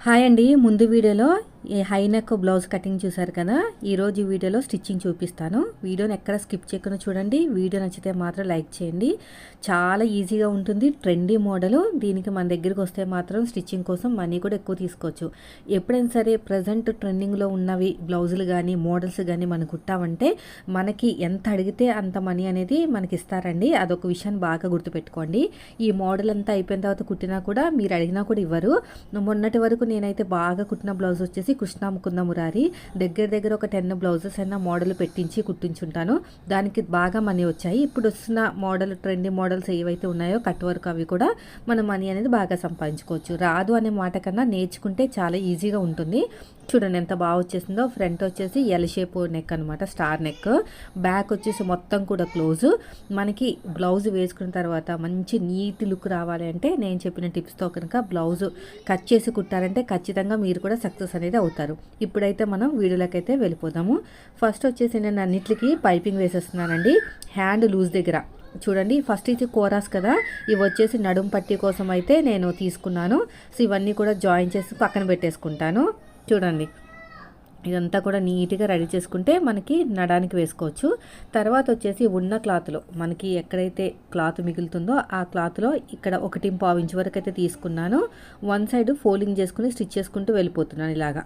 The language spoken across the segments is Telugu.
హాయ్ అండి ముందు వీడియోలో హై నెక్ బ్లౌజ్ కటింగ్ చూసారు కదా? ఈరోజు వీడియోలో స్టిచ్చింగ్ చూపిస్తాను. వీడియోని ఎక్కడ స్కిప్ చేయకుండా చూడండి. వీడియో నచ్చితే మాత్రం లైక్ చేయండి. చాలా ఈజీగా ఉంటుంది. Trendy model. దీనికి మన దగ్గరికి వస్తే మాత్రం స్టిచ్చింగ్ కోసం మనీ కూడా ఎక్కువ తీసుకోవచ్చు. ఎప్పుడైనా సరే ప్రజెంట్ ట్రెండింగ్లో ఉన్నవి బ్లౌజులు కానీ మోడల్స్ కానీ మనం కుట్టామంటే మనకి ఎంత అడిగితే అంత మనీ అనేది మనకి ఇస్తారండి. అదొక విషయాన్ని బాగా గుర్తుపెట్టుకోండి. ఈ మోడల్ అంతా అయిపోయిన తర్వాత కుట్టినా కూడా మీరు అడిగినా కూడా ఇవ్వరు. మొన్నటి వరకు నేనైతే బాగా కుట్టిన బ్లౌజ్ వచ్చేసి వచ్చేసి ముకుంద మురారి దగ్గర దగ్గర ఒక టెన్ బ్లౌజెస్ అయినా మోడల్ పెట్టించి కుట్టించుంటాను. దానికి బాగా మనీ వచ్చాయి. ఇప్పుడు వస్తున్న మోడల్ ట్రెండింగ్ మోడల్స్ ఏవైతే ఉన్నాయో కట్ వర్క్ అవి కూడా మన మనీ అనేది బాగా సంపాదించుకోవచ్చు. రాదు అనే మాట కన్నా నేర్చుకుంటే చాలా ఈజీగా ఉంటుంది. చూడండి ఎంత బాగా వచ్చేసిందో. ఫ్రంట్ వచ్చేసి ఎల్ షేప్ నెక్ అనమాట స్టార్ నెక్ బ్యాక్ వచ్చేసి మొత్తం కూడా క్లోజ్ మనకి బ్లౌజ్ వేసుకున్న తర్వాత మంచి నీట్ లుక్ రావాలి అంటే నేను చెప్పిన టిప్స్తో కనుక బ్లౌజ్ కట్ చేసి కుట్టారంటే ఖచ్చితంగా మీరు కూడా సక్సెస్ అనేది అవుతారు. ఇప్పుడైతే మనం వీడియోలోకి అయితే వెళ్ళిపోదాము. ఫస్ట్ వచ్చేసి నేను అన్నిటికీ పైపింగ్ వేసేస్తున్నానండి. హ్యాండ్ లూజ్ దగ్గర. చూడండి ఫస్ట్ ఇది కోరాస్ కదా. ఇవి వచ్చేసి నడుం పట్టి కోసం అయితే నేను తీసుకున్నాను. సో ఇవన్నీ కూడా జాయిన్ చేసి పక్కన పెట్టేసుకుంటాను. చూడండి. ఇదంతా కూడా నీట్గా రెడీ చేసుకుంటే మనకి నడానికి వేసుకోవచ్చు. తర్వాత వచ్చేసి ఉన్న క్లాత్లో మనకి ఎక్కడైతే క్లాత్ మిగులుతుందో ఆ క్లాత్లో ఇక్కడ ఒకటి పావు ఇంచు వరకు అయితే తీసుకున్నాను. వన్ సైడ్ ఫోల్డింగ్ చేసుకుని స్టిచ్ చేసుకుంటూ వెళ్ళిపోతున్నాను ఇలాగా.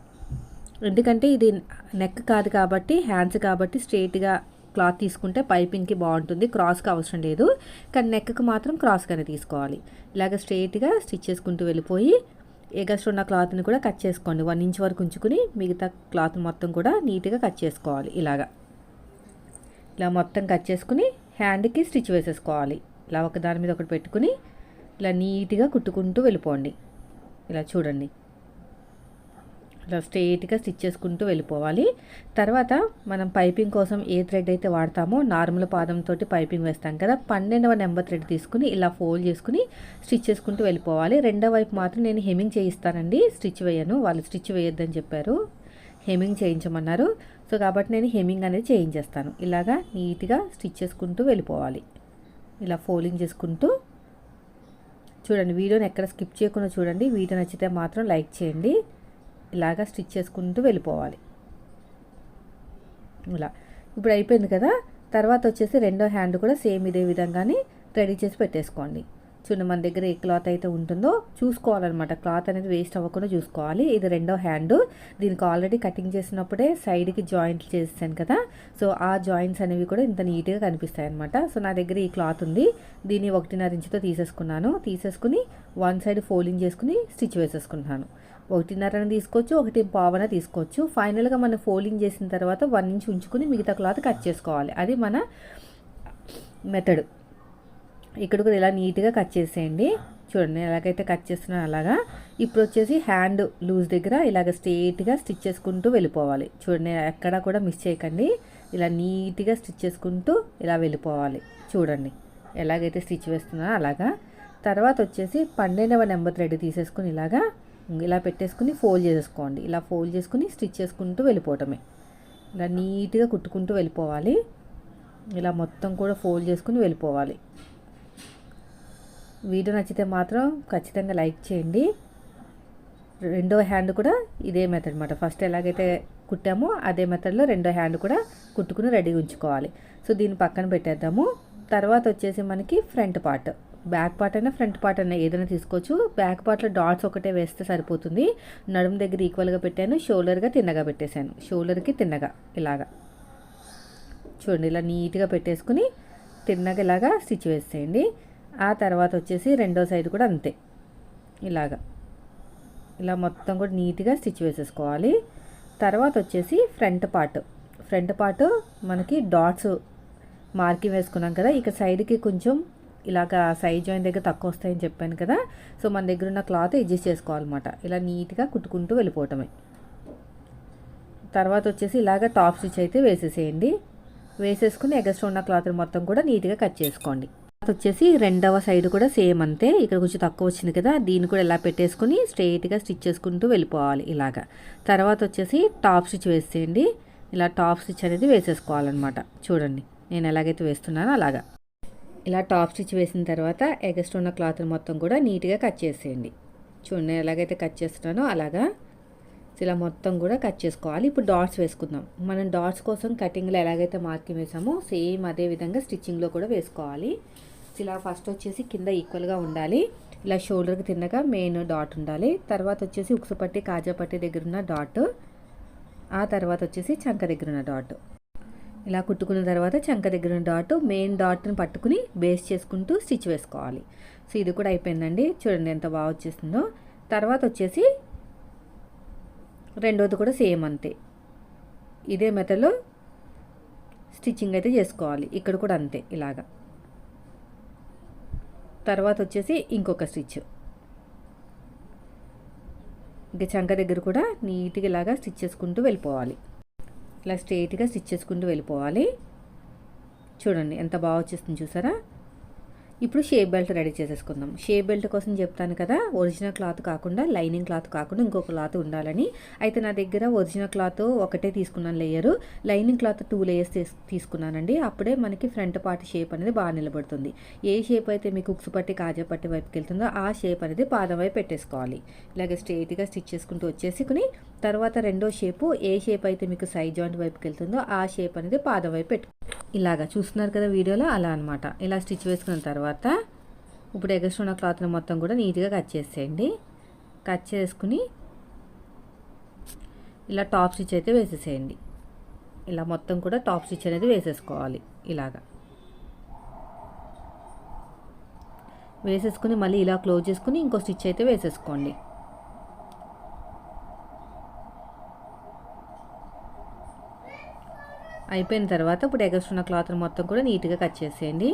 ఎందుకంటే ఇది నెక్ కాదు కాబట్టి హ్యాండ్స్ కాబట్టి స్ట్రేట్గా క్లాత్ తీసుకుంటే పైపింగ్కి బాగుంటుంది. క్రాస్కి అవసరం లేదు. కానీ నెక్కి మాత్రం క్రాస్గానే తీసుకోవాలి. ఇలాగ స్ట్రేట్గా స్టిచ్ చేసుకుంటూ వెళ్ళిపోయి ఎగస్ట్ ఉన్న క్లాత్ని కూడా కట్ చేసుకోండి. వన్ ఇంచ్ వరకు ఉంచుకుని మిగతా క్లాత్ మొత్తం కూడా నీట్గా కట్ చేసుకోవాలి ఇలాగా. ఇలా మొత్తం కట్ చేసుకుని హ్యాండ్కి స్టిచ్ వేసేసుకోవాలి. ఇలా ఒక దాని మీద ఒకటి పెట్టుకుని ఇలా నీట్గా కుట్టుకుంటూ వెళ్ళిపోండి. ఇలా చూడండి. ఇలా స్ట్రైట్గా స్టిచ్ చేసుకుంటూ వెళ్ళిపోవాలి. తర్వాత మనం పైపింగ్ కోసం ఏ థ్రెడ్ అయితే వాడతామో నార్మల్ పాదంతో పైపింగ్ వేస్తాం కదా పన్నెండవ నెంబర్ థ్రెడ్ తీసుకుని ఇలా ఫోల్డ్ చేసుకుని స్టిచ్ చేసుకుంటూ వెళ్ళిపోవాలి. రెండో వైపు మాత్రం నేను హెమింగ్ చేయిస్తానండి. స్టిచ్ వేయను. వాళ్ళు స్టిచ్ వేయొద్దని చెప్పారు. హెమింగ్ చేయించమన్నారు. సో కాబట్టి నేను హెమింగ్ అనేది చేయించేస్తాను. ఇలాగా నీట్గా స్టిచ్ చేసుకుంటూ వెళ్ళిపోవాలి. ఇలా ఫోల్డింగ్ చేసుకుంటూ చూడండి వీడియోని ఎక్కడ స్కిప్ చేయకుండా చూడండి. వీడియో నచ్చితే మాత్రం లైక్ చేయండి. ఇలాగా స్టిచ్ చేసుకుంటూ వెళ్ళిపోవాలి. ఇలా. ఇప్పుడు అయిపోయింది కదా? తర్వాత వచ్చేసి రెండో హ్యాండ్ కూడా సేమ్ ఇదే విధంగానే రెడీ చేసి పెట్టేసుకోండి. చూడండి మన దగ్గర ఏ క్లాత్ అయితే ఉంటుందో చూసుకోవాలన్నమాట. క్లాత్ అనేది వేస్ట్ అవ్వకుండా చూసుకోవాలి. ఇది రెండో హ్యాండ్. దీనికి ఆల్రెడీ కటింగ్ చేసినప్పుడే సైడ్కి జాయింట్లు చేసాను కదా? సో ఆ జాయింట్స్ అనేవి కూడా ఇంత నీట్గా కనిపిస్తాయి అనమాట సో నా దగ్గర ఈ క్లాత్ ఉంది. దీన్ని ఒకటిన్నర ఇంచుతో తీసేసుకున్నాను. తీసేసుకుని వన్ సైడ్ ఫోల్డింగ్ చేసుకుని స్టిచ్ వేసేసుకుంటున్నాను. ఒకటిన్నర తీసుకోవచ్చు ఒకటి పావన తీసుకోవచ్చు. ఫైనల్గా మనం ఫోల్డింగ్ చేసిన తర్వాత వన్ ఇంచ్ ఉంచుకుని మిగతా క్లాత్ కట్ చేసుకోవాలి. అది మన మెథడ్ ఇక్కడ కూడా ఇలా నీట్గా కట్ చేసేయండి. చూడండి ఎలాగైతే కట్ చేస్తున్నాను అలాగా. ఇప్పుడు వచ్చేసి హ్యాండ్ లూజ్ దగ్గర ఇలాగ స్ట్రేట్గా స్టిచ్ చేసుకుంటూ వెళ్ళిపోవాలి. చూడండి ఎక్కడా కూడా మిస్ చేయకండి. ఇలా నీట్గా స్టిచ్ చేసుకుంటూ ఇలా వెళ్ళిపోవాలి. చూడండి ఎలాగైతే స్టిచ్ వేస్తున్నానో అలాగా. తర్వాత వచ్చేసి పన్నెండవ నెంబర్ థ్రెడ్ తీసేసుకుని ఇలాగా ఇలా పెట్టేసుకుని ఫోల్డ్ చేసేసుకోండి. ఇలా ఫోల్డ్ చేసుకుని స్టిచ్ చేసుకుంటూ వెళ్ళిపోవటమే. ఇలా నీట్గా కుట్టుకుంటూ వెళ్ళిపోవాలి. ఇలా మొత్తం కూడా ఫోల్డ్ చేసుకుని వెళ్ళిపోవాలి. వీడియో నచ్చితే మాత్రం ఖచ్చితంగా లైక్ చేయండి. రెండో హ్యాండ్ కూడా ఇదే మెథడ్ అనమాట ఫస్ట్ ఎలాగైతే కుట్టామో అదే మెథడ్లో రెండో హ్యాండ్ కూడా కుట్టుకుని రెడీగా ఉంచుకోవాలి. సో దీన్ని పక్కన పెట్టేద్దాము. తర్వాత వచ్చేసి మనకి ఫ్రంట్ పార్ట్. బ్యాక్ పార్ట్ అయినా ఫ్రంట్ పార్ట్ అయినా ఏదైనా తీసుకోవచ్చు. బ్యాక్ పార్ట్లో డాట్స్ ఒకటే వేస్తే సరిపోతుంది. నడుము దగ్గర ఈక్వల్గా పెట్టాను షోల్డర్గా తిన్నగా పెట్టేశాను. షోల్డర్కి తిన్నగా ఇలాగా. చూడండి ఇలా నీట్గా పెట్టేసుకుని తిన్నగా ఇలాగా స్టిచ్ వేసేయండి. ఆ తర్వాత వచ్చేసి రెండో సైడ్ కూడా అంతే. ఇలాగా. ఇలా మొత్తం కూడా నీట్గా స్టిచ్ వేసేసుకోవాలి. తర్వాత వచ్చేసి ఫ్రంట్ పార్ట్. ఫ్రంట్ పార్ట్ మనకి డాట్స్ మార్కింగ్ వేసుకున్నాం కదా ఇక సైడ్కి కొంచెం ఇలాగ సైడ్ జాయిన్ దగ్గర తక్కువ వస్తాయని చెప్పాను కదా సో మన దగ్గర ఉన్న క్లాత్ అడ్జస్ట్ చేసుకోవాలన్నమాట. ఇలా నీట్గా కుట్టుకుంటూ వెళ్ళిపోవటమే. తర్వాత వచ్చేసి ఇలాగ టాప్ స్టిచ్ అయితే వేసేసేయండి. వేసేసుకుని ఎగస్ట్రా ఉన్న క్లాత్ మొత్తం కూడా నీట్గా కట్ చేసుకోండి. వచ్చేసి రెండవ సైడ్ కూడా సేమ్ అంతే. ఇక్కడ కొంచెం తక్కువ వచ్చింది కదా దీన్ని కూడా ఇలా పెట్టేసుకుని స్ట్రైట్గా స్టిచ్ చేసుకుంటూ వెళ్ళిపోవాలి ఇలాగా. తర్వాత వచ్చేసి టాప్ స్టిచ్ వేసేయండి. ఇలా టాప్ స్టిచ్ అనేది వేసేసుకోవాలన్నమాట. చూడండి నేను ఎలాగైతే వేస్తున్నానో అలాగా. ఇలా టాప్ స్టిచ్ వేసిన తర్వాత ఎగస్ట్ ఉన్న క్లాత్ మొత్తం కూడా నీట్గా కట్ చేసేయండి. చూడండి ఎలాగైతే కట్ చేస్తున్నానో అలాగా ఇలా మొత్తం కూడా కట్ చేసుకోవాలి. ఇప్పుడు డాట్స్ వేసుకుందాం. మనం డాట్స్ కోసం కటింగ్లో ఎలాగైతే మార్కింగ్ వేసామో సేమ్ అదే విధంగా స్టిచ్చింగ్లో కూడా వేసుకోవాలి. ఇలా ఫస్ట్ వచ్చేసి కింద ఈక్వల్గా ఉండాలి. ఇలా షోల్డర్కి తిన్నగా మెయిన్ డాట్ ఉండాలి. తర్వాత వచ్చేసి ఉక్సుపట్టి కాజాపట్టి కాజా పట్టి దగ్గర ఉన్న డాట్ ఆ తర్వాత వచ్చేసి చంక దగ్గర ఉన్న డాట్ ఇలా కుట్టుకున్న తర్వాత చంక దగ్గర డాట్ మెయిన్ డాట్ని పట్టుకుని బేస్ చేసుకుంటూ స్టిచ్ వేసుకోవాలి. సో ఇది కూడా అయిపోయిందండి. చూడండి ఎంత బాగా వచ్చేస్తుందో తర్వాత వచ్చేసి రెండోది కూడా సేమ్ అంతే. ఇదే మెథడ్లో స్టిచ్చింగ్ అయితే చేసుకోవాలి. ఇక్కడ కూడా అంతే ఇలాగా. తర్వాత వచ్చేసి ఇంకొక స్టిచ్ ఇంకా చంక దగ్గర కూడా నీట్గా ఇలాగా స్టిచ్ చేసుకుంటూ వెళ్ళిపోవాలి. ఇలా స్ట్రైట్గా స్టిచ్ చేసుకుంటూ వెళ్ళిపోవాలి. చూడండి ఎంత బాగా వచ్చేస్తుంది చూసారా? ఇప్పుడు షేప్ బెల్ట్ రెడీ చేసేసుకుందాం. షేప్ బెల్ట్ కోసం చెప్తాను కదా ఒరిజినల్ క్లాత్ కాకుండా లైనింగ్ క్లాత్ కాకుండా ఇంకొక క్లాత్ ఉండాలని. అయితే నా దగ్గర ఒరిజినల్ క్లాత్ ఒకటే తీసుకున్నాను layer. Lining cloth two layers తీసుకున్నానండి. అప్పుడే మనకి ఫ్రంట్ పార్ట్ షేప్ అనేది బాగా నిలబడుతుంది. ఏ షేప్ అయితే మీకు ఉక్సు పట్టి కాజా పట్టి వైపుకి వెళ్తుందో ఆ షేప్ అనేది పాదం వైపు పెట్టేసుకోవాలి. ఇలాగే స్ట్రైట్గా స్టిచ్ చేసుకుంటూ వచ్చేసుకుని తర్వాత రెండో షేపు ఏ షేప్ అయితే మీకు సైడ్ జాయింట్ వైపుకి వెళ్తుందో ఆ షేప్ అనేది పాదం వైపు పెట్టుకో ఇలాగా చూస్తున్నారు కదా వీడియోలో అలా అనమాట ఇలా స్టిచ్ వేసుకున్న తర్వాత ఇప్పుడు ఎగస్ట్రా ఉన్న క్లాత్ని మొత్తం కూడా నీట్గా కట్ చేసేయండి. కట్ చేసుకుని ఇలా టాప్ స్టిచ్ అయితే వేసేసేయండి. ఇలా మొత్తం కూడా టాప్ స్టిచ్ అనేది వేసేసుకోవాలి ఇలాగా. వేసేసుకుని మళ్ళీ ఇలా క్లోజ్ చేసుకుని ఇంకో స్టిచ్ అయితే వేసేసుకోండి. అయిపోయిన తర్వాత ఇప్పుడు ఎగస్ట్రున్న క్లాత్ని మొత్తం కూడా నీట్గా కట్ చేసేయండి.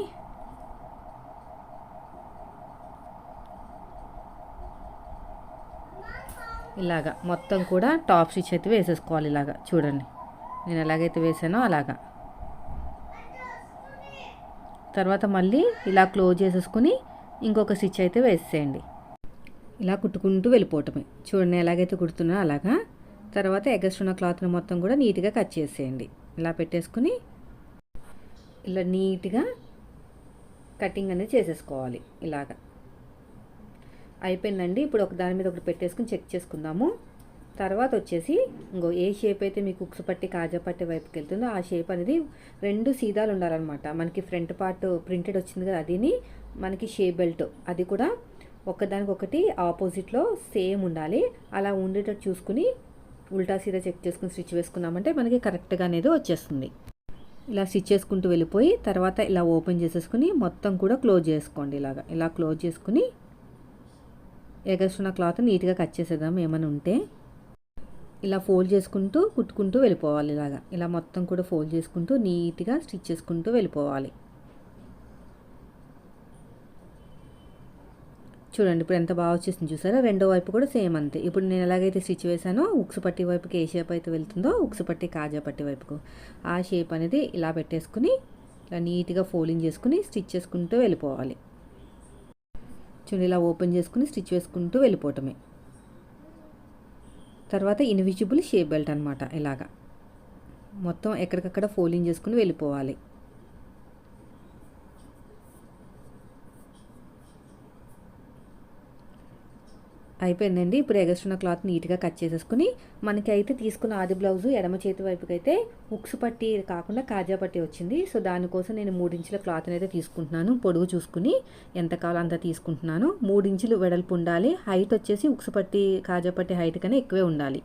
ఇలాగా మొత్తం కూడా టాప్ స్టిచ్ అయితే వేసేసుకోవాలి ఇలాగా. చూడండి. నేను ఎలాగైతే వేసానో అలాగా. తర్వాత మళ్ళీ ఇలా క్లోజ్ చేసేసుకుని ఇంకొక స్టిచ్ అయితే వేసేయండి. ఇలా కుట్టుకుంటూ వెళ్ళిపోవటమే. చూడండి ఎలాగైతే కుడుతున్నా అలాగా. తర్వాత ఎగస్ట్రున్న క్లాత్ని మొత్తం కూడా నీట్గా కట్ చేసేయండి. ఇలా పెట్టేసుకుని ఇలా నీట్గా కటింగ్ అనేది చేసేసుకోవాలి ఇలాగా. అయిపోయిందండి. ఇప్పుడు ఒక దాని మీద ఒకటి పెట్టేసుకుని చెక్ చేసుకుందాము. తర్వాత వచ్చేసి ఇంకో ఏ షేప్ అయితే మీకు ఉక్సు పట్టి కాజా పట్టి వైపుకి వెళ్తుందో ఆ షేప్ అనేది రెండు సీదాలు ఉండాలన్నమాట. మనకి ఫ్రంట్ పార్ట్ ప్రింటెడ్ వచ్చింది కదా అదిని మనకి షేప్ బెల్ట్ అది కూడా ఒకదానికి ఒకటి ఆపోజిట్లో సేమ్ ఉండాలి. అలా ఉండేటట్టు చూసుకుని ఉల్టా సీదా చెక్ చేసుకుని స్టిచ్ వేసుకున్నామంటే మనకి కరెక్ట్గా అనేది వచ్చేస్తుంది. ఇలా స్టిచ్ చేసుకుంటూ వెళ్ళిపోయి తర్వాత ఇలా ఓపెన్ చేసేసుకుని మొత్తం కూడా క్లోజ్ చేసుకోండి ఇలాగా. ఇలా క్లోజ్ చేసుకుని ఎగస్ట్రున్న క్లాత్ నీట్గా కట్ చేసేద్దాం ఏమైనా ఉంటే. ఇలా ఫోల్డ్ చేసుకుంటూ కుట్టుకుంటూ వెళ్ళిపోవాలి ఇలాగా. ఇలా మొత్తం కూడా ఫోల్డ్ చేసుకుంటూ నీట్గా స్టిచ్ చేసుకుంటూ వెళ్ళిపోవాలి. చూడండి ఇప్పుడు ఎంత బాగా వచ్చేసింది చూసారా? రెండో వైపు కూడా సేమ్ అంతే. ఇప్పుడు నేను ఎలాగైతే స్టిచ్ వేసానో ఉక్సు పట్టి వైపుకి ఏ షేప్ అయితే వెళ్తుందో ఉక్సు పట్టి కాజా పట్టి వైపుకు. ఆ షేప్ అనేది ఇలా పెట్టేసుకుని ఇలా నీట్గా ఫోల్డింగ్ చేసుకుని స్టిచ్ చేసుకుంటూ వెళ్ళిపోవాలి. చూడండి ఇలా ఓపెన్ చేసుకుని స్టిచ్ వేసుకుంటూ వెళ్ళిపోవటమే. తర్వాత ఇన్విజిబుల్ షేప్ బెల్ట్ అనమాట ఇలాగా. మొత్తం ఎక్కడికక్కడ ఫోల్డింగ్ చేసుకుని వెళ్ళిపోవాలి. అయిపోయిందండి. ఇప్పుడు ఎగస్ట్రున్న క్లాత్ నీట్గా కట్ చేసేసుకుని మనకి అయితే తీసుకున్న ఆది బ్లౌజు ఎడమ చేతి వైపుకి అయితే ఉక్స్ పట్టి కాకుండా కాజా పట్టి వచ్చింది. సో దానికోసం నేను మూడించుల క్లాత్ అయితే తీసుకుంటున్నాను. పొడుగు చూసుకుని ఎంత కావాలో అంత తీసుకుంటున్నాను. మూడించులు వెడల్పు ఉండాలి. హైట్ వచ్చేసి ఉక్స్ పట్టి కాజా పట్టి హైట్ కన్నా ఎక్కువే ఉండాలి.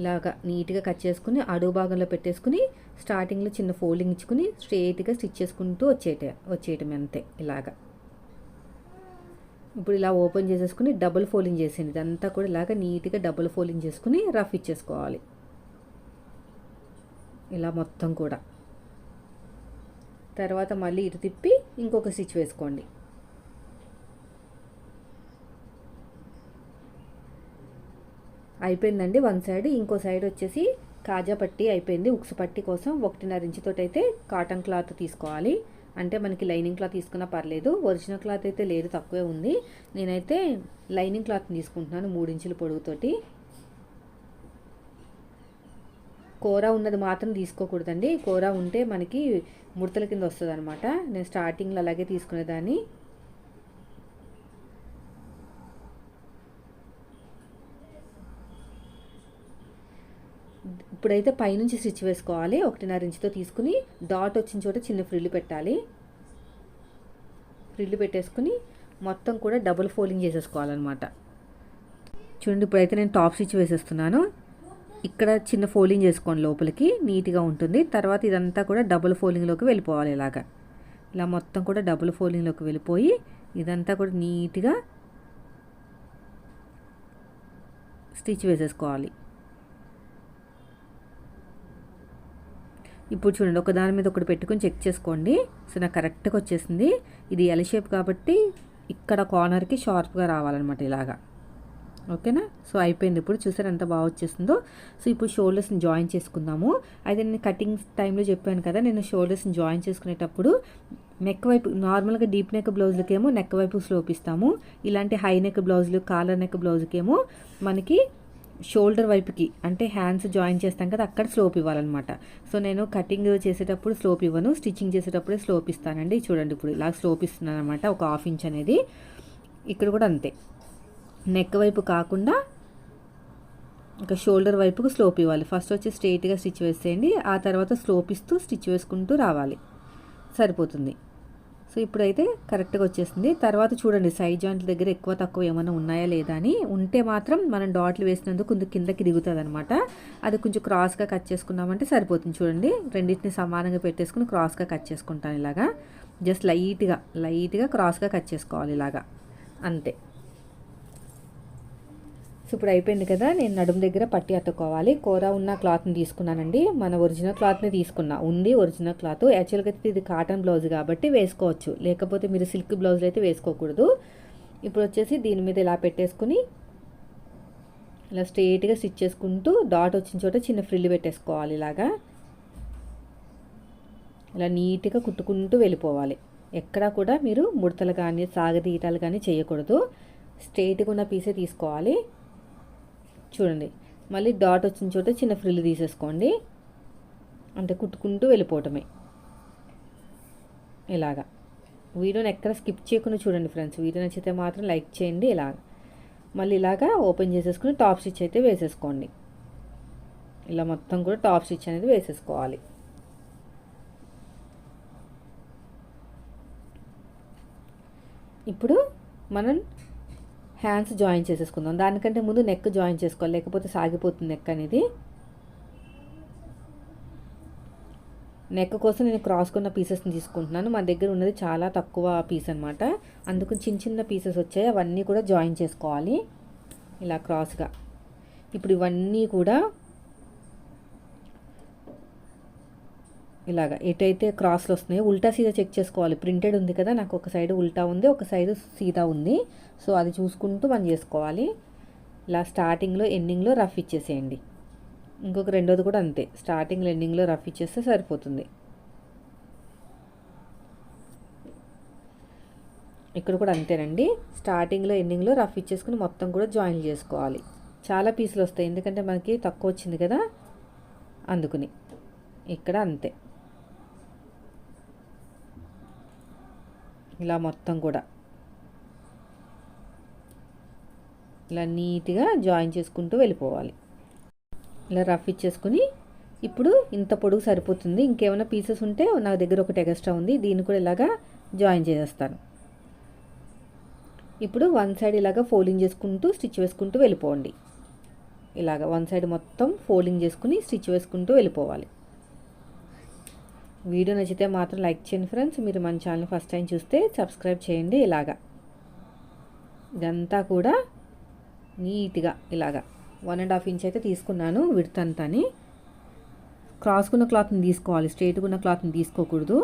ఇలాగా నీట్గా కట్ చేసుకుని అడుగు భాగంలో పెట్టేసుకుని స్టార్టింగ్లో చిన్న ఫోల్డింగ్ ఇచ్చుకుని స్ట్రేట్గా స్టిచ్ చేసుకుంటూ వచ్చేట వచ్చేయటం అంతే ఇలాగా. ఇప్పుడు ఇలా ఓపెన్ చేసేసుకుని డబుల్ ఫోల్డింగ్ చేసేయండి. ఇదంతా కూడా ఇలాగ నీట్గా డబుల్ ఫోల్డింగ్ చేసుకుని రఫ్ ఇచ్చేసుకోవాలి. ఇలా మొత్తం కూడా. తర్వాత మళ్ళీ ఇటు తిప్పి ఇంకొక స్టిచ్ వేసుకోండి. అయిపోయిందండి వన్ సైడ్. ఇంకో సైడ్ వచ్చేసి కాజా పట్టి అయిపోయింది. ఉక్సు పట్టి కోసం ఒకటిన్నర ఇంచుతోటైతే అయితే కాటన్ క్లాత్ తీసుకోవాలి. అంటే మనకి లైనింగ్ క్లాత్ తీసుకున్నా పర్లేదు ఒరిజినల్ క్లాత్ అయితే లేదు తక్కువే ఉంది. నేనైతే లైనింగ్ క్లాత్ తీసుకుంటున్నాను మూడించుల పొడుగుతోటి. కూర ఉన్నది మాత్రం తీసుకోకూడదండి. కూర ఉంటే మనకి ముడతల కింద వస్తుంది అనమాట నేను స్టార్టింగ్లో అలాగే తీసుకునేదాన్ని. ఇప్పుడైతే పైనుంచి స్టిచ్ వేసుకోవాలి. ఒకటిన్నర ఇంచుతో తీసుకుని డాట్ వచ్చిన చోట చిన్న ఫ్రిల్లు పెట్టాలి. ఫ్రిల్లు పెట్టేసుకుని మొత్తం కూడా డబుల్ ఫోల్డింగ్ చేసేసుకోవాలన్నమాట. చూడండి ఇప్పుడైతే నేను టాప్ స్టిచ్ వేసేస్తున్నాను. ఇక్కడ చిన్న ఫోల్డింగ్ చేసుకోండి లోపలికి నీట్గా ఉంటుంది. తర్వాత ఇదంతా కూడా డబుల్ ఫోల్డింగ్లోకి వెళ్ళిపోవాలి ఇలాగా. ఇలా మొత్తం కూడా డబుల్ ఫోల్డింగ్లోకి వెళ్ళిపోయి ఇదంతా కూడా నీట్గా స్టిచ్ వేసేసుకోవాలి. ఇప్పుడు చూడండి ఒక దాని మీద ఒకటి పెట్టుకుని చెక్ చేసుకోండి. సో నాకు కరెక్ట్గా వచ్చేసింది. ఇది ఎల్ షేప్ కాబట్టి ఇక్కడ కార్నర్కి షార్ప్గా రావాలన్నమాట ఇలాగా. ఓకేనా? సో అయిపోయింది ఇప్పుడు. చూసారు ఎంత బాగా వచ్చేసిందో? సో ఇప్పుడు షోల్డర్స్ని జాయిన్ చేసుకుందాము. అయితే నేను కటింగ్ టైంలో చెప్పాను కదా నేను షోల్డర్స్ని జాయిన్ చేసుకునేటప్పుడు నెక్ వైపు నార్మల్గా డీప్ నెక్ బ్లౌజ్లకేమో నెక్ వైపు స్లోపిస్తాము ఇలాంటి హై నెక్ బ్లౌజులు కాలర్ నెక్ బ్లౌజ్కేమో మనకి షోల్డర్ వైపుకి అంటే హ్యాండ్స్ జాయిన్ చేస్తాం కదా అక్కడ స్లోప్ ఇవ్వాలన్నమాట. సో నేను కటింగ్ చేసేటప్పుడు స్లోప్ ఇవ్వను స్టిచ్చింగ్ చేసేటప్పుడే స్లోప్ ఇస్తానండి. చూడండి ఇప్పుడు ఇలా స్లోప్ ఇస్తున్నాను అనమాట ఒక హాఫ్ ఇంచ్ అనేది. ఇక్కడ కూడా అంతే. నెక్ వైపు కాకుండా ఇంకా షోల్డర్ వైపుకు స్లోప్ ఇవ్వాలి. ఫస్ట్ వచ్చి స్ట్రైట్గా స్టిచ్ వేసేయండి ఆ తర్వాత స్లోప్ ఇస్తూ స్టిచ్ వేసుకుంటూ రావాలి. సరిపోతుంది. సో ఇప్పుడైతే కరెక్ట్గా వచ్చేసింది. తర్వాత చూడండి సైడ్ జాయింట్ల దగ్గర ఎక్కువ తక్కువ ఏమైనా ఉన్నాయా లేదా అని. ఉంటే మాత్రం మనం డాట్లు వేసినందుకు కొంచెం కిందకి దిగుతుంది అనమాట అది కొంచెం క్రాస్గా కట్ చేసుకున్నామంటే సరిపోతుంది చూడండి. రెండింటిని సమానంగా పెట్టేసుకుని క్రాస్గా కట్ చేసుకుంటాను ఇలాగా. జస్ట్ లైట్గా లైట్గా క్రాస్గా కట్ చేసుకోవాలి ఇలాగా. అంతే. సో ఇప్పుడు అయిపోయింది కదా నేను నడుము దగ్గర పట్టి అత్తుకోవాలి కూర ఉన్న క్లాత్ని తీసుకున్నానండి. మన ఒరిజినల్ క్లాత్ని తీసుకున్నా. ఉంది ఒరిజినల్ క్లాత్. యాక్చువల్గా అయితే ఇది కాటన్ బ్లౌజ్ కాబట్టి వేసుకోవచ్చు. లేకపోతే మీరు సిల్క్ బ్లౌజ్లు అయితే వేసుకోకూడదు. ఇప్పుడు వచ్చేసి దీని మీద ఇలా పెట్టేసుకుని ఇలా స్ట్రేట్గా స్టిచ్ చేసుకుంటూ డాట్ వచ్చిన చోట చిన్న ఫ్రిల్ పెట్టేసుకోవాలి ఇలాగా. ఇలా నీట్గా కుట్టుకుంటూ వెళ్ళిపోవాలి. ఎక్కడా కూడా మీరు ముడతలు కానీ సాగదీయటాలు కానీ చేయకూడదు. స్ట్రైట్గా ఉన్న పీసే తీసుకోవాలి. చూడండి. మళ్ళీ డాట్ వచ్చిన చోట చిన్న ఫ్రిల్ తీసేసుకోండి. అంటే కుట్టుకుంటూ వెళ్ళిపోవటమే. ఇలాగా. వీడియోని ఎక్కడ స్కిప్ చేయకుండా చూడండి ఫ్రెండ్స్. వీడియో నచ్చితే మాత్రం లైక్ చేయండి. ఇలాగ. మళ్ళీ ఇలాగా ఓపెన్ చేసేసుకుని టాప్ స్టిచ్ అయితే వేసేసుకోండి. ఇలా మొత్తం కూడా టాప్ స్టిచ్ అనేది వేసేసుకోవాలి. ఇప్పుడు మనం హ్యాండ్స్ జాయిన్ చేసేసుకుందాం. దానికంటే ముందు నెక్ జాయిన్ చేసుకోవాలి లేకపోతే సాగిపోతుంది నెక్ అనేది. నెక్ కోసం నేను క్రాస్కున్న పీసెస్ని తీసుకుంటున్నాను. మా దగ్గర ఉన్నది చాలా తక్కువ పీస్ అనమాట అందుకు చిన్న చిన్న పీసెస్ వచ్చాయి. అవన్నీ కూడా జాయిన్ చేసుకోవాలి. ఇలా క్రాస్గా. ఇప్పుడు ఇవన్నీ కూడా ఇలాగా ఎటైతే క్రాస్లు వస్తున్నాయో ఉల్టా సీదా చెక్ చేసుకోవాలి. ప్రింటెడ్ ఉంది కదా నాకు ఒక సైడ్ ఉల్టా ఉంది ఒక సైడ్ సీదా ఉంది. సో అది చూసుకుంటూ మనం చేసుకోవాలి. ఇలా స్టార్టింగ్లో ఎండింగ్లో రఫ్ ఇచ్చేసేయండి. ఇంకొక రెండోది కూడా అంతే. స్టార్టింగ్లో ఎండింగ్లో రఫ్ ఇచ్చేస్తే సరిపోతుంది. ఇక్కడ కూడా అంతేనండి. స్టార్టింగ్లో ఎండింగ్లో రఫ్ ఇచ్చేసుకుని మొత్తం కూడా జాయిన్ చేసుకోవాలి. చాలా పీసులు వస్తాయి. ఎందుకంటే మనకి తక్కువ వచ్చింది కదా అందుకుని. ఇక్కడ అంతే. ఇలా మొత్తం కూడా. ఇలా నీట్గా జాయిన్ చేసుకుంటూ వెళ్ళిపోవాలి. ఇలా రఫ్ ఇచ్చేసుకుని ఇప్పుడు ఇంత పొడుగు సరిపోతుంది. ఇంకేమైనా పీసెస్ ఉంటే నా దగ్గర ఒకటి ఎక్స్ట్రా ఉంది. దీన్ని కూడా ఇలాగా జాయిన్ చేసేస్తాను. ఇప్పుడు వన్ సైడ్ ఇలాగా ఫోల్డింగ్ చేసుకుంటూ స్టిచ్ వేసుకుంటూ వెళ్ళిపోండి. ఇలాగ వన్ సైడ్ మొత్తం ఫోల్డింగ్ చేసుకుని స్టిచ్ వేసుకుంటూ వెళ్ళిపోవాలి. వీడియో నచ్చితే మాత్రం లైక్ చేయండి ఫ్రెండ్స్. మీరు మన ఛానల్ ఫస్ట్ టైం చూస్తే సబ్స్క్రైబ్ చేయండి ఇలాగా. ఇదంతా కూడా నీట్గా ఇలాగా. వన్ అండ్ హాఫ్ ఇంచ్ అయితే తీసుకున్నాను విడతంతని క్రాస్కున్న క్లాత్ని తీసుకోవాలి. స్ట్రేట్గా ఉన్న క్లాత్ని తీసుకోకూడదు.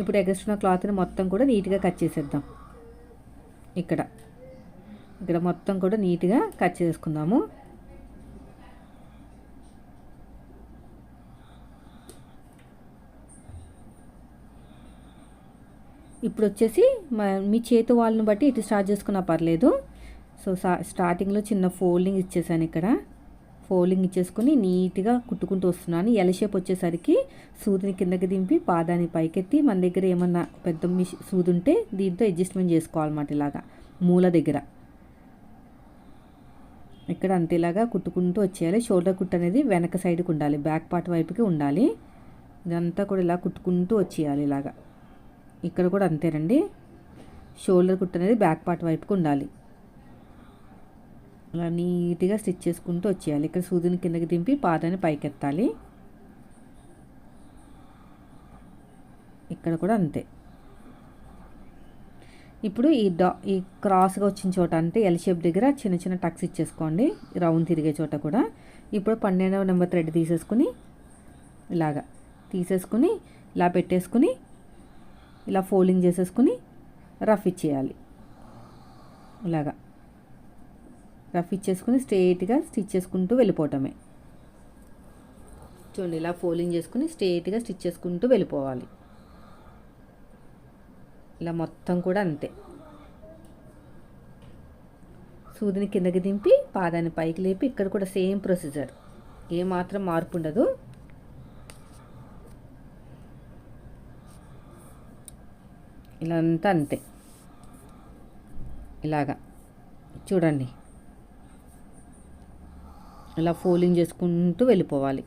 ఇప్పుడు ఎగస్ట్రున్న క్లాత్ని మొత్తం కూడా నీట్గా కట్ చేసేద్దాం. ఇక్కడ. ఇక్కడ మొత్తం కూడా నీట్గా కట్ చేసుకుందాము. ఇప్పుడు వచ్చేసి మీ చేతి వాళ్ళని బట్టి ఇటు స్టార్ట్ చేసుకున్నా పర్లేదు. సో స్టార్టింగ్లో చిన్న ఫోల్డింగ్ ఇచ్చేసాను ఇక్కడ. ఫోల్డింగ్ ఇచ్చేసుకుని నీట్గా కుట్టుకుంటూ వస్తున్నాను. ఎల షేప్ వచ్చేసరికి సూదిని కిందకి దింపి పాదాన్ని పైకెత్తి మన దగ్గర ఏమన్నా పెద్ద మిషి సూది ఉంటే దీంతో అడ్జస్ట్మెంట్ చేసుకోవాలన్నమాట ఇలాగా. మూల దగ్గర. ఇక్కడ అంతేలాగా కుట్టుకుంటూ వచ్చేయాలి. షోల్డర్ కుట్ అనేది వెనక సైడ్కి ఉండాలి. బ్యాక్ పార్ట్ వైపుకి ఉండాలి. ఇదంతా కూడా ఇలా కుట్టుకుంటూ వచ్చేయాలి ఇలాగా. ఇక్కడ కూడా అంతేనండి. షోల్డర్ కుట్ అనేది బ్యాక్ పార్ట్ వైపుకి ఉండాలి. అలా నీట్గా స్టిచ్ చేసుకుంటూ వచ్చేయాలి. ఇక్కడ సూదిని కిందకి దింపి పాదాన్ని పైకెత్తాలి. ఇక్కడ కూడా అంతే. ఇప్పుడు ఈ డా ఈ క్రాస్గా వచ్చిన చోట అంటే ఎల్ షేప్ దగ్గర చిన్న చిన్న టక్స్ ఇచ్చేసుకోండి. రౌండ్ తిరిగే చోట కూడా. ఇప్పుడు పన్నెండవ నెంబర్ థ్రెడ్ తీసేసుకుని ఇలాగా తీసేసుకుని ఇలా పెట్టేసుకుని ఇలా ఫోల్డింగ్ చేసేసుకుని రఫ్ ఇచ్చేయాలి. ఇలాగా. రఫ్ ఇచ్చేసుకుని స్ట్రేట్గా స్టిచ్ చేసుకుంటూ వెళ్ళిపోవటమే. చూడండి ఇలా ఫోల్డింగ్ చేసుకుని స్ట్రేట్గా స్టిచ్ చేసుకుంటూ వెళ్ళిపోవాలి. ఇలా మొత్తం కూడా అంతే. సూదిని కిందకి దింపి పాదాన్ని పైకి లేపి ఇక్కడ కూడా సేమ్ ప్రొసీజర్. ఏమాత్రం మార్పు ఉండదు. ఇలా అంతా. అంతే ఇలాగా. చూడండి. ఇలా ఫోలింగ్ చేసుకుంటూ వెళ్ళిపోవాలి.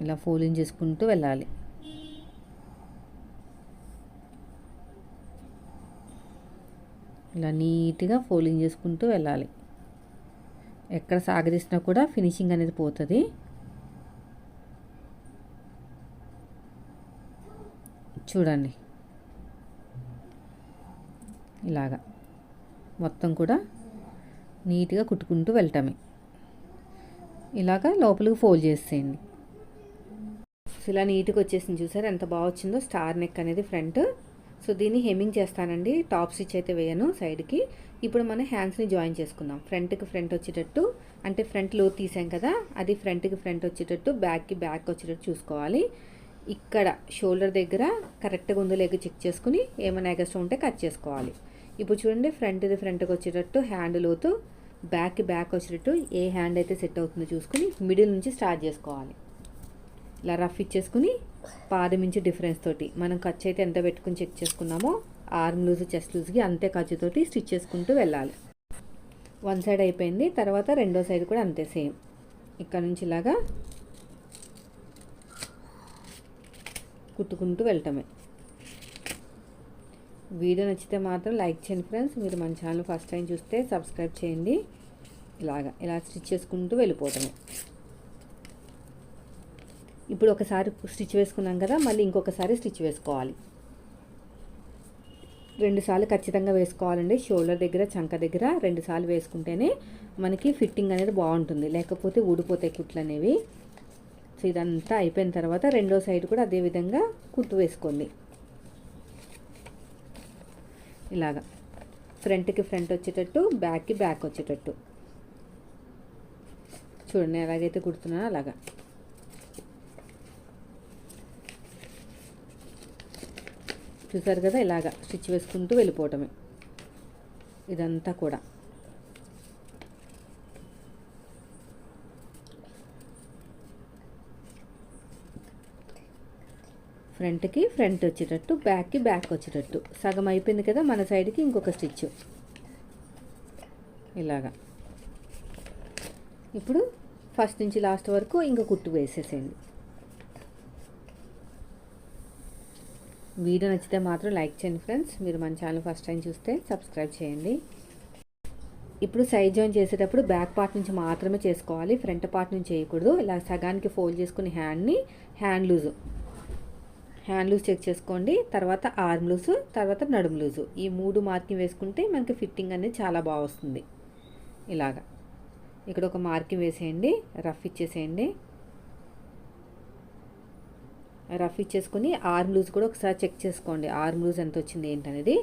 ఇలా ఫోలింగ్ చేసుకుంటూ వెళ్ళాలి. ఇలా నీట్గా ఫోలింగ్ చేసుకుంటూ వెళ్ళాలి. ఎక్కడ సాగదీసినా కూడా ఫినిషింగ్ అనేది పోతుంది. చూడండి. ఇలాగా. మొత్తం కూడా నీట్గా కుట్టుకుంటూ వెళ్ళటమే ఇలాగా లోపలికి ఫోల్డ్ చేసేయండి. ఇలా నీట్గా వచ్చేసింది చూసారు? ఎంత బాగా వచ్చిందో. స్టార్ నెక్ అనేది ఫ్రంట్. సో దీన్ని హెమ్మింగ్ చేస్తానండి. టాప్ స్టిచ్ అయితే వేయను సైడ్కి. ఇప్పుడు మనం హ్యాండ్స్ని జాయిన్ చేసుకుందాం. ఫ్రంట్కి ఫ్రంట్ వచ్చేటట్టు. అంటే ఫ్రంట్లో తీసాం కదా. అది ఫ్రంట్కి ఫ్రంట్ వచ్చేటట్టు బ్యాక్కి బ్యాక్ వచ్చేటట్టు చూసుకోవాలి. ఇక్కడ షోల్డర్ దగ్గర కరెక్ట్గా ఉందో లేక చెక్ చేసుకుని ఏమైనా ఎగస్ట్రా ఉంటే కట్ చేసుకోవాలి. ఇప్పుడు చూడండి ఫ్రంట్ది ఫ్రంట్కి వచ్చేటట్టు హ్యాండ్ లోతు బ్యాక్కి బ్యాక్ వచ్చేటట్టు ఏ హ్యాండ్ అయితే సెట్ అవుతుందో చూసుకుని మిడిల్ నుంచి స్టార్ట్ చేసుకోవాలి. ఇలా రఫ్ ఇచ్చేసుకుని పాదమించి డిఫరెన్స్ తోటి మనం ఖర్చు అయితే ఎంత పెట్టుకుని చెక్ చేసుకున్నామో ఆర్మ్ లూజ్ చెస్ట్ లూజ్కి అంతే ఖర్చుతోటి స్టిచ్ చేసుకుంటూ వెళ్ళాలి. వన్ సైడ్ అయిపోయింది తర్వాత రెండో సైడ్ కూడా అంతే సేమ్ ఇక్కడ నుంచి ఇలాగా కుట్టుకుంటూ వెళ్ళటమే. వీడియో నచ్చితే మాత్రం లైక్ చేయండి ఫ్రెండ్స్. మీరు మన ఛానల్ ఫస్ట్ టైం చూస్తే సబ్స్క్రైబ్ చేయండి. ఇలాగా ఇలా స్టిచ్ చేసుకుంటూ వెళ్ళిపోవటమే. ఇప్పుడు ఒకసారి స్టిచ్ వేసుకున్నాం కదా మళ్ళీ ఇంకొకసారి స్టిచ్ వేసుకోవాలి. రెండుసార్లు ఖచ్చితంగా వేసుకోవాలండి. షోల్డర్ దగ్గర చంక దగ్గర రెండుసార్లు వేసుకుంటేనే మనకి ఫిట్టింగ్ అనేది బాగుంటుంది. లేకపోతే ఊడిపోతాయి కుట్లు అనేవి. సో ఇదంతా అయిపోయిన తర్వాత రెండో సైడ్ కూడా అదే విధంగా కుట్టు వేసుకోండి. ఇలాగా. ఫ్రంట్కి ఫ్రంట్ వచ్చేటట్టు బ్యాక్కి బ్యాక్ వచ్చేటట్టు. చూడండి ఎలాగైతే కుడుతున్నానో అలాగా. చూసారు కదా ఇలాగా స్టిచ్ వేసుకుంటూ వెళ్ళిపోవటమే. ఇదంతా కూడా. ఫ్రంట్కి ఫ్రంట్ వచ్చేటట్టు బ్యాక్కి బ్యాక్ వచ్చేటట్టు. సగం అయిపోయింది కదా మన సైడ్కి ఇంకొక స్టిచ్. ఇలాగా. ఇప్పుడు ఫస్ట్ నుంచి లాస్ట్ వరకు ఇంకో కుట్టు వేసేసేయండి. వీడియో నచ్చితే మాత్రం లైక్ చేయండి ఫ్రెండ్స్. మీరు మన ఛానల్ ఫస్ట్ టైం చూస్తే సబ్స్క్రైబ్ చేయండి. ఇప్పుడు సైడ్ జాయిన్ చేసేటప్పుడు బ్యాక్ పార్ట్ నుంచి మాత్రమే చేసుకోవాలి. ఫ్రంట్ పార్ట్ నుంచి చేయకూడదు. ఇలా సగానికి ఫోల్డ్ చేసుకుని హ్యాండ్ని hand loose. Hand loose check చేసుకోండి తర్వాత ఆర్మ్ లూజ్ తర్వాత నడుము లూజు. ఈ మూడు మార్కింగ్ వేసుకుంటే మనకి ఫిట్టింగ్ అనేది చాలా బాగా వస్తుంది. ఇలాగా. ఇక్కడ ఒక మార్కింగ్ వేసేయండి రఫ్ ఇచ్చేసేయండి. రఫ్ ఇచ్చేసుకుని ఆర్మ్ లూజ్ కూడా ఒకసారి చెక్ చేసుకోండి. ఆర్మ్ లూజ్ ఎంత వచ్చింది ఏంటనేది.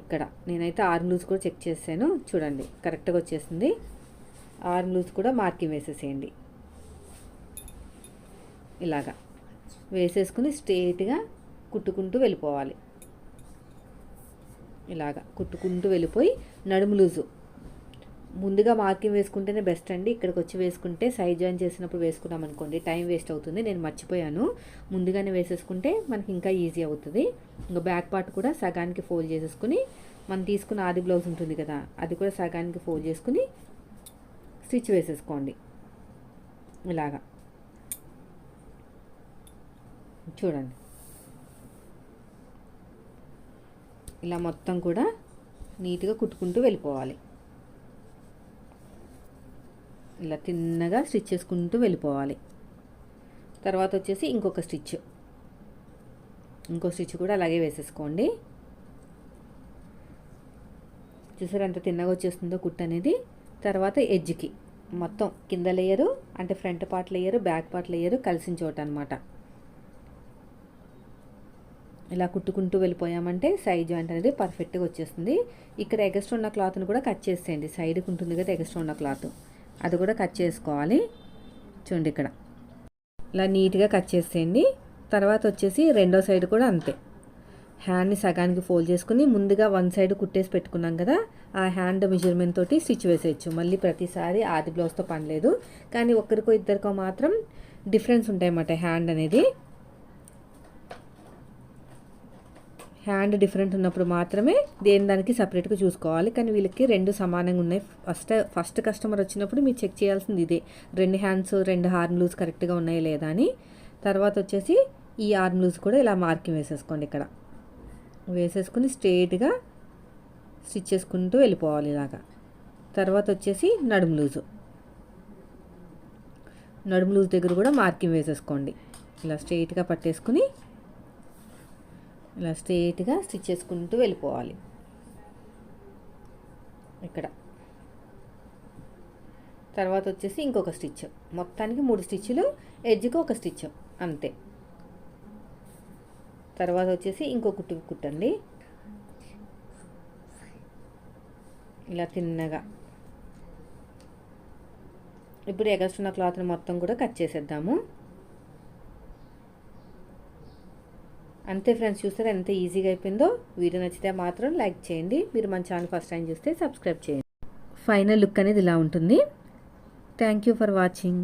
ఇక్కడ నేనైతే ఆర్మ్ లూజ్ కూడా చెక్ చేశాను చూడండి కరెక్ట్గా వచ్చేసింది. ఆర్మ్ లూజ్ కూడా మార్కింగ్ వేసేసేయండి. ఇలాగా. వేసేసుకుని స్ట్రేట్గా కుట్టుకుంటూ వెళ్ళిపోవాలి. ఇలాగా కుట్టుకుంటూ వెళ్ళిపోయి నడుము లూజు. ముందుగా మార్కింగ్ వేసుకుంటేనే బెస్ట్ అండి. ఇక్కడికి వచ్చి వేసుకుంటే సైజ్ జాయిన్ చేసినప్పుడు వేసుకున్నాం అనుకోండి టైం వేస్ట్ అవుతుంది. నేను మర్చిపోయాను. ముందుగానే వేసేసుకుంటే మనకి ఇంకా ఈజీ అవుతుంది. ఇంకా బ్యాక్ పార్ట్ కూడా సగానికి ఫోల్డ్ చేసేసుకుని మనం తీసుకున్న ఆది బ్లౌజ్ ఉంటుంది కదా అది కూడా సగానికి ఫోల్డ్ చేసుకుని స్టిచ్ వేసేసుకోండి. ఇలాగా. చూడండి. ఇలా మొత్తం కూడా నీట్గా కుట్టుకుంటూ వెళ్ళిపోవాలి. ఇలా తిన్నగా స్టిచ్ చేసుకుంటూ వెళ్ళిపోవాలి. తర్వాత వచ్చేసి ఇంకొక స్టిచ్. ఇంకో స్టిచ్ కూడా అలాగే వేసేసుకోండి. చూసారు ఎంత తిన్నగా వచ్చేస్తుందో కుట్ అనేది. తర్వాత ఎడ్జ్కి మొత్తం కింద లేయరు అంటే front part layer back part layer కలిసిన చోట అనమాట ఇలా కుట్టుకుంటూ వెళ్ళిపోయామంటే సైడ్ జాయింట్ అనేది పర్ఫెక్ట్గా వచ్చేస్తుంది. ఇక్కడ ఎగస్ట్రా ఉన్న క్లాత్ని కూడా కట్ చేసేయండి. సైడ్కి ఉంటుంది కదా ఎగస్ట్రా ఉన్న క్లాత్ అది కూడా కట్ చేసుకోవాలి. చూడండి ఇక్కడ. ఇలా నీట్గా కట్ చేసేయండి. తర్వాత వచ్చేసి రెండో సైడ్ కూడా అంతే. హ్యాండ్ని సగానికి ఫోల్డ్ చేసుకుని ముందుగా వన్ సైడ్ కుట్టేసి పెట్టుకున్నాం కదా ఆ హ్యాండ్ మెజర్మెంట్ తోటి స్టిచ్ వేసేయచ్చు. మళ్ళీ ప్రతిసారి ఆది బ్లౌజ్తో పనిలేదు కానీ ఒకరికో ఇద్దరికో మాత్రం డిఫరెన్స్ ఉంటాయన్నమాట హ్యాండ్ అనేది. హ్యాండ్ డిఫరెంట్ ఉన్నప్పుడు మాత్రమే దేని దానికి సపరేట్గా చూసుకోవాలి. కానీ వీళ్ళకి రెండు సమానంగా ఉన్నాయి. ఫస్ట్ ఫస్ట్ కస్టమర్ వచ్చినప్పుడు మీరు చెక్ చేయాల్సింది ఇదే. రెండు హ్యాండ్స్ రెండు హార్మ్ లూజ్ కరెక్ట్గా ఉన్నాయి లేదా అని. తర్వాత వచ్చేసి ఈ ఆర్మ్ లూజ్ కూడా ఇలా మార్కింగ్ వేసేసుకోండి ఇక్కడ. వేసేసుకుని స్ట్రేట్గా స్టిచ్ చేసుకుంటూ వెళ్ళిపోవాలి ఇలాగా. తర్వాత వచ్చేసి నడుము లూజు. నడుము లూజ్ దగ్గర కూడా మార్కింగ్ వేసేసుకోండి. ఇలా స్ట్రెయిట్గా పట్టేసుకుని ఇలా స్ట్రేట్గా స్టిచ్ చేసుకుంటూ వెళ్ళిపోవాలి. ఇక్కడ. తర్వాత వచ్చేసి ఇంకొక స్టిచ్. మొత్తానికి మూడు స్టిచ్లు ఎడ్జ్కి ఒక స్టిచ్. అంతే. తర్వాత వచ్చేసి ఇంకో కుట్టు కుట్టండి. ఇలా తిన్నగా. ఇప్పుడు ఎగస్ట్రున్న క్లాత్ని మొత్తం కూడా కట్ చేసేద్దాము. అంతే ఫ్రెండ్స్ చూస్తే ఎంత ఈజీగా అయిపోయిందో. వీడియో నచ్చితే మాత్రం లైక్ చేయండి. మీరు మన ఛానల్ ఫస్ట్ టైం చూస్తే సబ్స్క్రైబ్ చేయండి. ఫైనల్ లుక్ అనేది ఇలా ఉంటుంది. Thank you for watching.